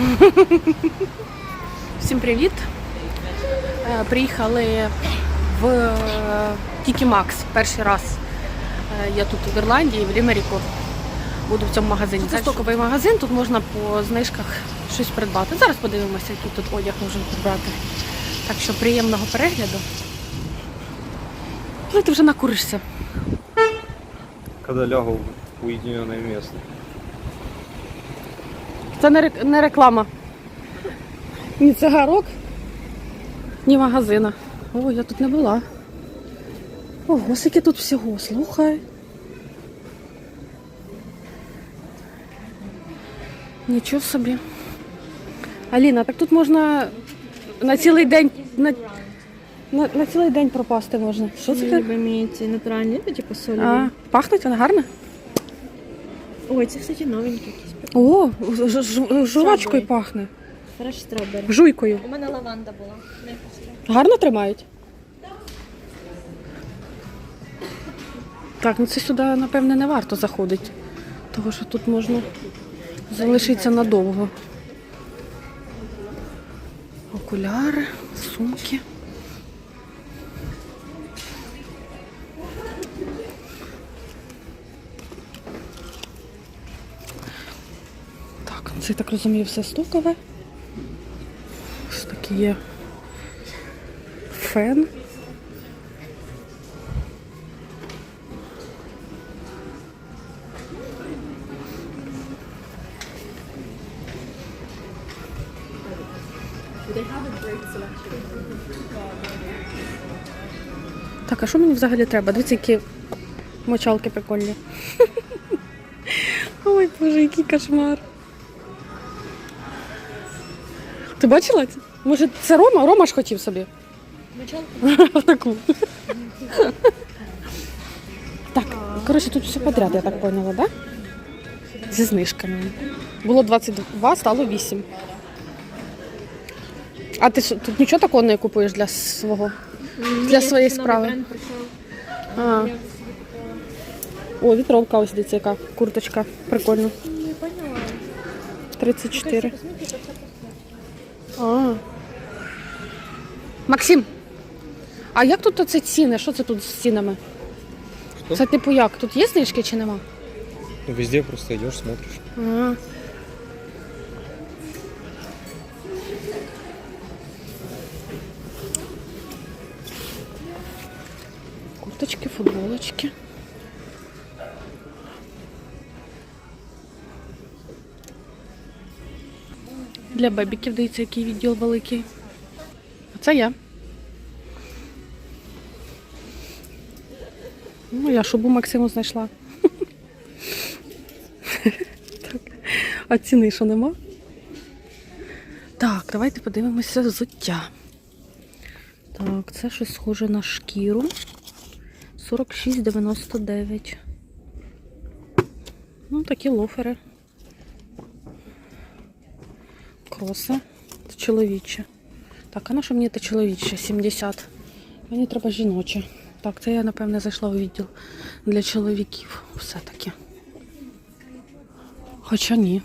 Всім привіт! Е, Приїхали в е, Тікі Макс перший раз. Е, Я тут в Ірландії, в Лімеріку. Буду в цьому магазині. Це стоковий магазин, тут можна по знижках щось придбати. Зараз подивимося, який тут одяг можна придбати. Так що приємного перегляду. Ну, ти вже накуришся. Когда лягу в уединенное место. Це не, реклама. Ні цигарок, ні магазина. О, я тут не була. Ого, скільки тут всього, слухай. Нічого собі. Аліна, так тут можна на цілий день на, на, на цілий день пропасти можна. Що це? таке? любимі ці натуральні, типу солі. А, пахнуть вона гарно? Ой, це, кстати, новенькі якісь. О, ж- жувачкою пахне. Фреш стробері. Жуйкою. У мене лаванда була. Не. Гарно тримають? Так, ну це сюди, напевне, не варто заходити. Тому що тут можна залишитися надовго. Окуляри, сумки. Я так розумію, все стокове. Ось такі є фен. Так, а що мені взагалі треба? Дивіться, які мочалки прикольні. Ой, боже, який кошмар. Ти бачила це? Може, це Рома? Рома ж хотів собі. Таку. Так, коротше, тут все подряд, я так поняла, да? Зі знижками. Було 22, стало 8. А ти тут нічого такого не купуєш для свого? Для своєї справи. А. О, вітровка ось дивіться, яка курточка. Прикольно. Не поняла. 34. А. Максим, а як тут оце ціни? Що це тут з цінами? Що? Це типу як? Тут є знижки чи нема? Ну, везде просто идешь, смотришь. А. Курточки, футболочки. Для бебіків дивіться, який відділ великий. А це я. Ну, я шубу Максиму знайшла. А ціни що нема? Так, давайте подивимося взуття. Так, це щось схоже на шкіру. 46,99. Ну, такі лофери. Кроси. Це чоловіче. Так, а на що мені це чоловіче? 70. Мені треба жіноче. Так, це я, напевне, зайшла у відділ для чоловіків. Все-таки. Хоча ні.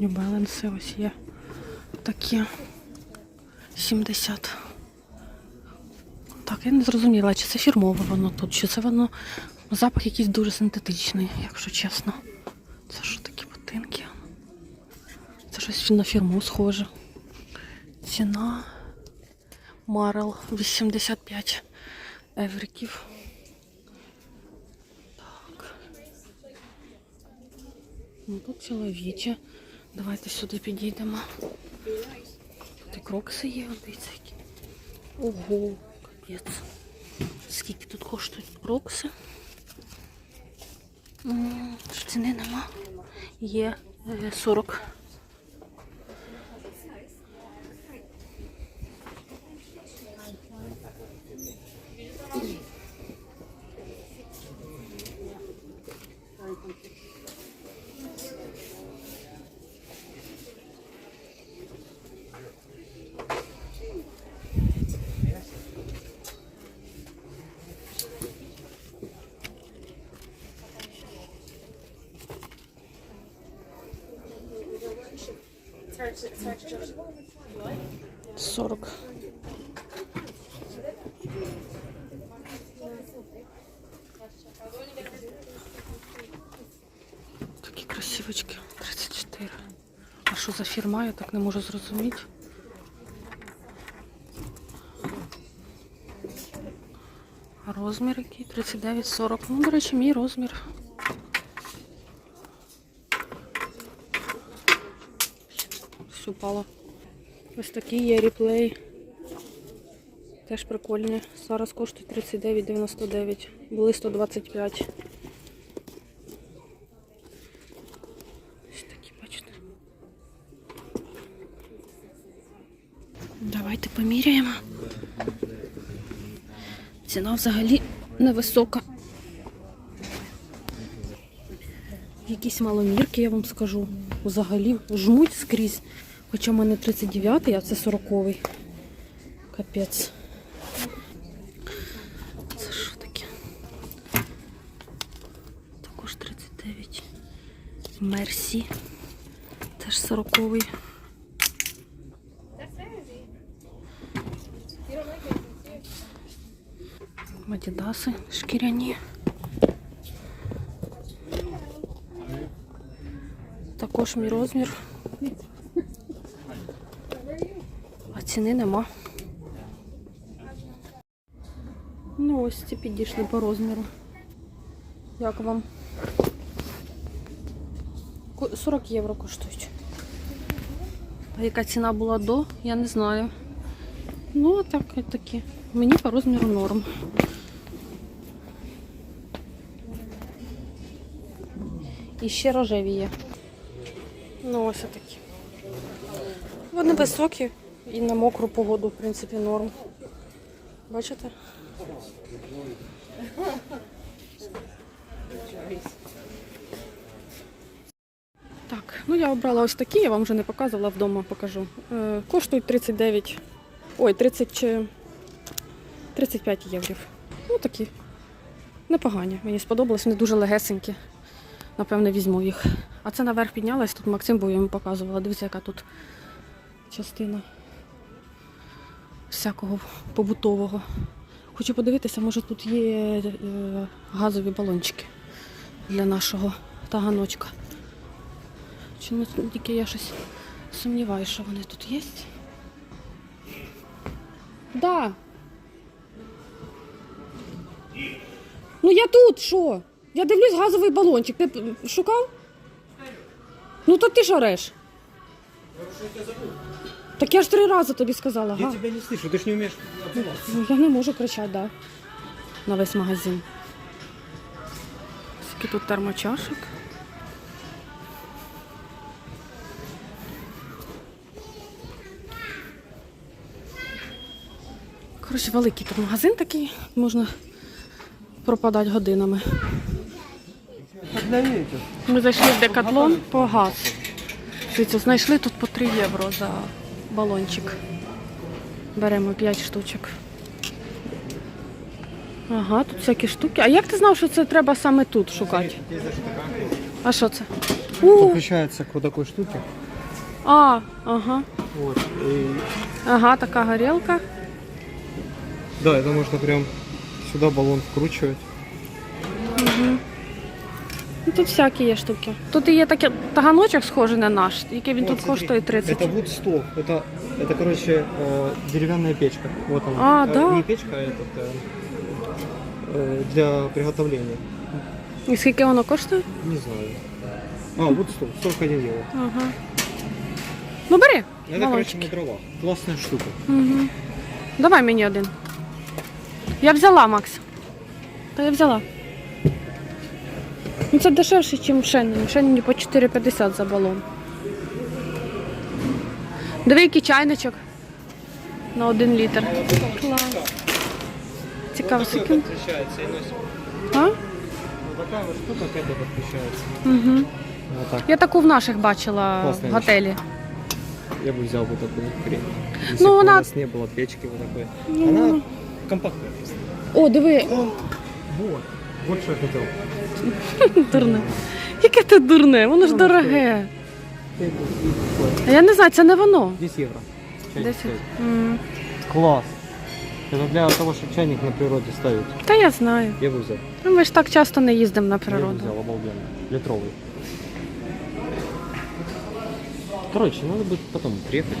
New ось є. Такі 70. Так, я не зрозуміла, чи це фірмове воно тут, чи це воно запах якийсь дуже синтетичний, якщо чесно. Це? Це щось на фірму схоже. Ціна Марел 85 евриків. Так. Ну тут чоловіче. Давайте сюди підійдемо. Тут і крокси є, дивіться які. Ого, капець. Скільки тут коштують крокси? Ціни нема. Є е, 40. 40. Такі красивочки. 34. А що за фірма, я так не можу зрозуміти. Розмір який? 39-40. Ну, до речі, мій розмір. Все упало. Ось такі є реплей. Теж прикольні. Зараз коштують 39,99. Були 125. Ось такі, бачите. Давайте поміряємо. Ціна взагалі невисока. Якісь маломірки, я вам скажу. Взагалі жмуть скрізь. Хоча в мене 39-й, а це 40-й. Капець. Це що таке? Також 39. Мерсі. Теж 40-й. Адідаси шкіряні. Також мій розмір. Ціни нема. Ну ось ці підійшли по розміру. Як вам? 40 євро коштують. А яка ціна була до, я не знаю. Ну, так, такі. Мені по розміру норм. І ще рожеві є. Ну, ось такі. Вони високі і на мокру погоду, в принципі, норм. Бачите? Так, ну я обрала ось такі, я вам вже не показувала вдома, покажу. Е, коштують 39, ой, 30 чи 35 євро. Ну такі. Непогані. Мені сподобалось, вони дуже легесенькі. Напевне, візьму їх. А це наверх піднялась, тут Максим був, я йому показувала. Дивіться, яка тут частина всякого побутового. Хочу подивитися, може тут є е, газові балончики для нашого таганочка. Чи не тільки я щось сумніваюся, що вони тут є? Да. Ну я тут що? Я дивлюсь газовий балончик. Ти шукав? Ну то ти ж ореш. Так я ж три рази тобі сказала, Я га? тебя не слышу, ты ж не умеешь. Ну, я не можу кричати, да. На весь магазин. Скільки тут термочашок. Коротше, великий тут магазин такий, можна пропадати годинами. Ми зайшли в декатлон по газ. Дивіться, знайшли тут по 3 євро за балончик. Беремо 5 штучок. Ага, тут всякі штуки. А як ти знав, що це треба саме тут шукати? А що це? К вот такой а, ага. Вот. И... Ага, така горілка. Да, это можно прям сюда баллон вкручивать. Ну, тут всякі є штуки. Тут і є такий таганочок схожий на наш, який він Вот, тут смотри, коштує 30. Это вот стол. Это, это короче, э, деревянная печка. Вот она. А, Э, да? Не печка, а этот, э, э, для приготовления. І скільки воно коштує? Не знаю. А, вот стол. 41 евро. Ага. Ну бери. Это, короче, на балончики. дрова. Классная штука. Угу. Давай мені один. Я взяла, Макс. Та я взяла. Ну це дешевше, ніж в Шенні. В Шенні по 4,50 за балон. Диви, який чайничок на один літр. Клас. Цікаво, скільки. подключается и носит. А? Вот такая вот штука к этой подключается. Угу. Вот так. Я таку в наших бачила Класна в готелі. Я бы взял бы такую хрень. Если Ну, бы она- у нас не было печки вот такой. Ну. Она компактная просто. О, диви, Вот. Вот что я хотел. дурне. Яке ти дурне, воно ж Ну, дороге. А Я не знаю, це не воно. 10 евро. Чайник 10. стоит. М, Класс. Это для того, чтобы чайник на природе ставить. Та я знаю. Я бы взял. Ну, Ми ж так часто не їздимо на Я бы природу. взял, обалденно. Литровый. Короче, надо будет потом приехать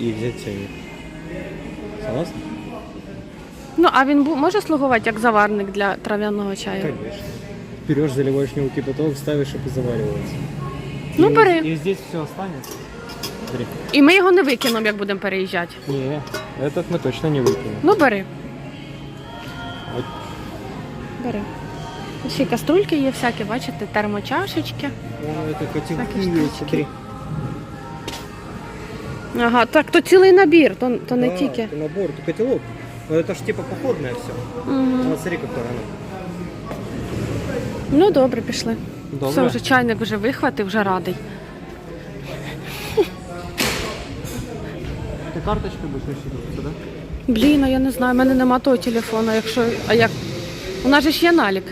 и взять чайник. Согласна? Ну, а він бу- може слугувати як заварник для трав'яного чаю? Конечно. Берешь, заливаешь в него кипяток, ставишь, чтобы заваривается. Ну, И- бери. И здесь все останется. Смотри. І ми його не викинемо, як будемо переїжджати. Не, этот мы точно не выкинем. Ну, бери. Вот. Бери. Тут Ще й каструльки є всякі, бачите, термочашечки. О, это котелки Всякие есть, штучки. смотри. Ага, так, то цілий набір, то, то не Да, тільки. это набор, это котелок. Но это ж типа походное все. Угу. Вот смотри, какое оно. Ну, добре, пішли. Добре. Все, вже чайник вже вихватив, вже радий. Ты карточкой будешь рассчитываться, да? Блін, а я не знаю, в мене нема того телефона, якщо. А як? У нас же ж є налік.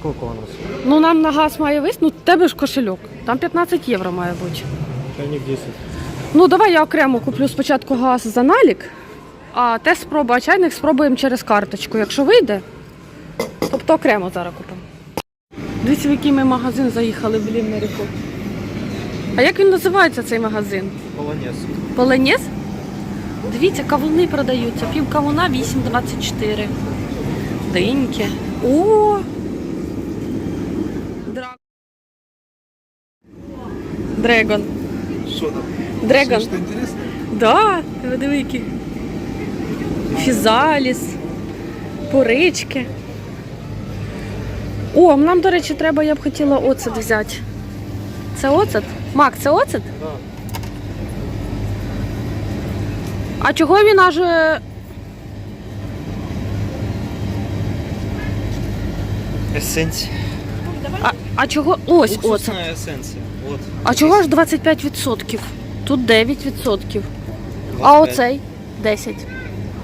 Сколько у нас? Ну нам на газ має вийти, ну в тебе ж кошельок. Там 15 євро має бути. Чайник 10. Ну давай я окремо куплю спочатку газ за налік, а тест спроба, а чайник спробуємо через карточку. Якщо вийде, тобто окремо зараз купимо. Дивіться, в який ми магазин заїхали в Лівнеріку. А як він називається цей магазин? Полонез. Полонез? Дивіться, кавуни продаються. Пів кавуна 8,24. Диньки. О! Дрегон. Что там? Дрегон. Что интересно? Да, ви диви, які. Фізаліс, порички. О, нам, до речі, треба, я б хотіла оцет взяти. Це оцет? Мак, це оцет? Да. А чого він аж. е, Эссенция. А, а чого. Ось оцет. эссенция. Вот. А чого аж 25%? Тут 9%. А оцей 10.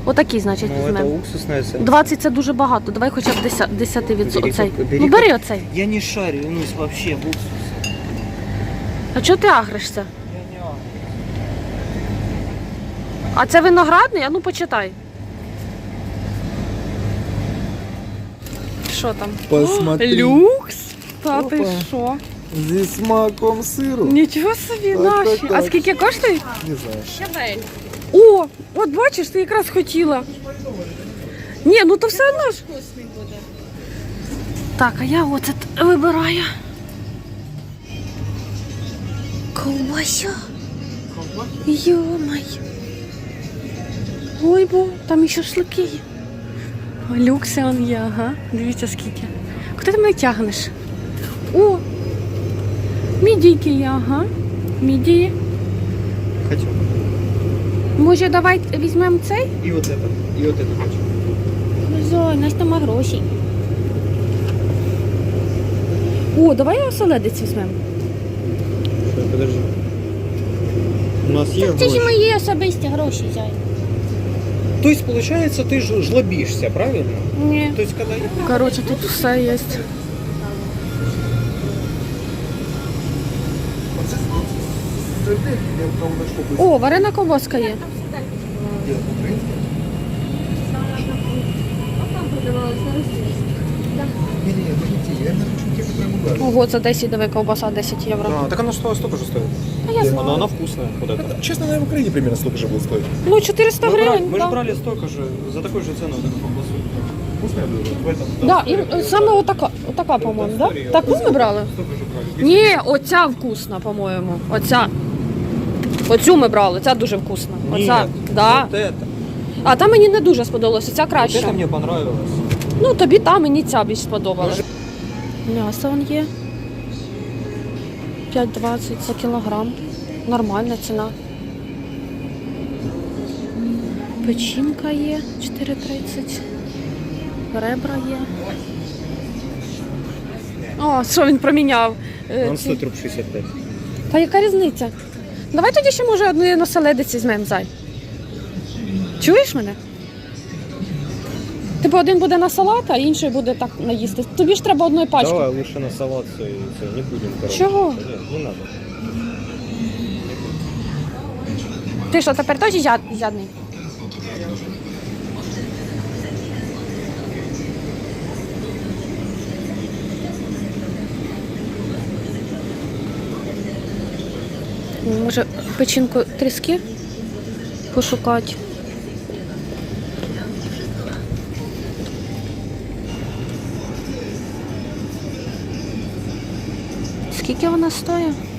Отакий, значить, Ну, это візьмемо. уксусная эссенция. 20 це дуже багато. Давай хоча б 10, 10%. Бери, Оцей. бери. Ну бери оцей. Я не шарю, ну вообще в уксус. А чого ти агришся? Я не А це виноградний? А ну почитай. Що там? Посмотри. Люкс? Та ти Опа. що? Здесь с маком сыру. Нічого собі, Ось наші. так. А скільки коштує? Не знаю. Щавель. О, от бачиш, ти якраз хотіла. Ні, ну то все одно ж. Так, а я оцет вибираю. Ковбася. Йомай. Ой, бо там і шашлики є. Люкси он є, ага. Дивіться скільки. Куди ти мене тягнеш? О! Мідійки є, ага. Мідії. Хочу. Може, давай візьмемо цей? И вот это. И вот это хочу. Зой, у нас нема грошей. О, давай оселедець візьмемо. Что, подожди. У нас есть Це ж гроши. мої особисті гроші, зай. То есть, получается, ты ж- жлобишься, правильно? Ні. То есть, когда я... Коротше, тут все є. О, варена ковбаска є. Не-не, подождите, я не хочу те, которые мы брали. Ого, це 10 диви, ковбаса 10 євро. А, так она что, столько же стоит? А я знаю. Она, она вкусная, вот это. Это, честно, наверное, в Украине примерно столько же будет стоить. Ну, 400 Мы, брали, гривень. мы же да. брали столько же, за такую же цену вот эту колбасу. Вкусное блюдо. В этом. Да, і е, саме отака, отака по-моєму, да? Таку ми брали? Столько же брали. Ні, оця вкусна, по-моєму. Оця. Оцю ми брали, ця дуже вкусна. Оця, да. вот это. А та мені не дуже сподобалося, ця Вот краще. это мне понравилось. Ну, тобі та, мені ця більш сподобалась. М'ясо вон є. 5,20 за кілограм. Нормальна ціна. Печінка є 4,30. Ребра є. О, що він проміняв? Е, Он ці- стоит руб 65. Та яка різниця? Давай тоді ще, може, одну носеледиці візьмемо, зай. Чуєш мене? Типу один буде на салат, а інший буде так наїсти. Тобі ж треба одної пачки. Давай лучше на салат все, це не будемо. коротше. Чого? Не треба. Ти що, тепер теж жад- жадний? Може, печінку тріски пошукати. Скільки вона стоїть?